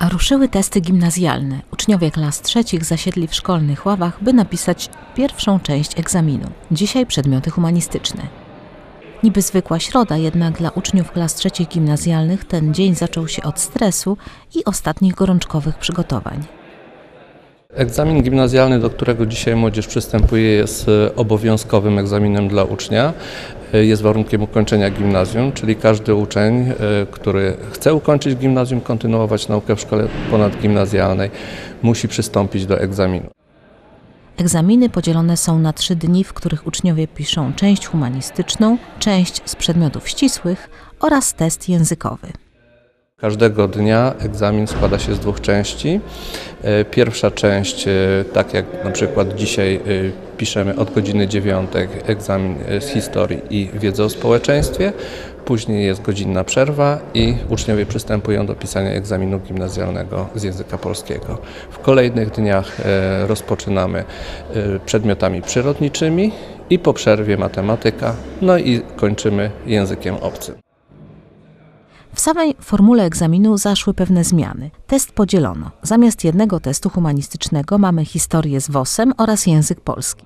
Ruszyły testy gimnazjalne. Uczniowie klas trzecich zasiedli w szkolnych ławach, by napisać pierwszą część egzaminu. Dzisiaj przedmioty humanistyczne. Niby zwykła środa, jednak dla uczniów klas trzecich gimnazjalnych ten dzień zaczął się od stresu i ostatnich gorączkowych przygotowań. Egzamin gimnazjalny, do którego dzisiaj młodzież przystępuje, jest e, obowiązkowym egzaminem dla ucznia. E, Jest warunkiem ukończenia gimnazjum, czyli każdy uczeń, e, który chce ukończyć gimnazjum, kontynuować naukę w szkole ponadgimnazjalnej, musi przystąpić do egzaminu. Egzaminy podzielone są na trzy dni, w których uczniowie piszą część humanistyczną, część z przedmiotów ścisłych oraz test językowy. Każdego dnia egzamin składa się z dwóch części. E, Pierwsza część, e, tak jak na przykład dzisiaj e, piszemy od godziny 9 egzamin z historii i wiedzy o społeczeństwie. Później jest godzinna przerwa i uczniowie przystępują do pisania egzaminu gimnazjalnego z języka polskiego. W kolejnych dniach rozpoczynamy przedmiotami przyrodniczymi i po przerwie matematyka, no i kończymy językiem obcym. W samej formule egzaminu zaszły pewne zmiany. Test podzielono. Zamiast jednego testu humanistycznego mamy historię z WOS-em oraz język polski.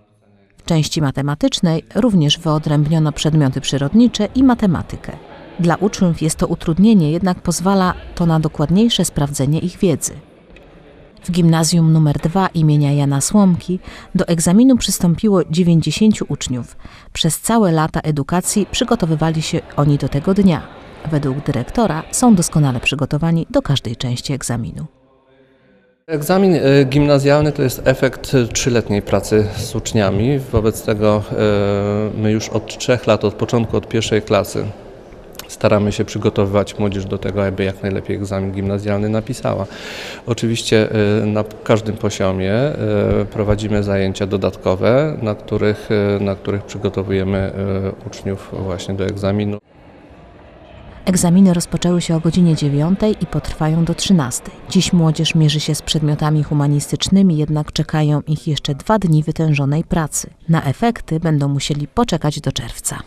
W części matematycznej również wyodrębniono przedmioty przyrodnicze i matematykę. Dla uczniów jest to utrudnienie, jednak pozwala to na dokładniejsze sprawdzenie ich wiedzy. W gimnazjum nr 2 imienia Jana Słomki do egzaminu przystąpiło 90 uczniów. Przez całe lata edukacji przygotowywali się oni do tego dnia. Według dyrektora są doskonale przygotowani do każdej części egzaminu. Egzamin e, gimnazjalny to jest efekt trzyletniej pracy z uczniami. Wobec tego e, my już od trzech lat, od początku, od pierwszej klasy staramy się przygotowywać młodzież do tego, aby jak najlepiej egzamin gimnazjalny napisała. Oczywiście e, na każdym poziomie prowadzimy zajęcia dodatkowe, na których, na których przygotowujemy uczniów właśnie do egzaminu. Egzaminy rozpoczęły się o godzinie 9 i potrwają do 13. Dziś młodzież mierzy się z przedmiotami humanistycznymi, jednak czekają ich jeszcze dwa dni wytężonej pracy. Na efekty będą musieli poczekać do czerwca.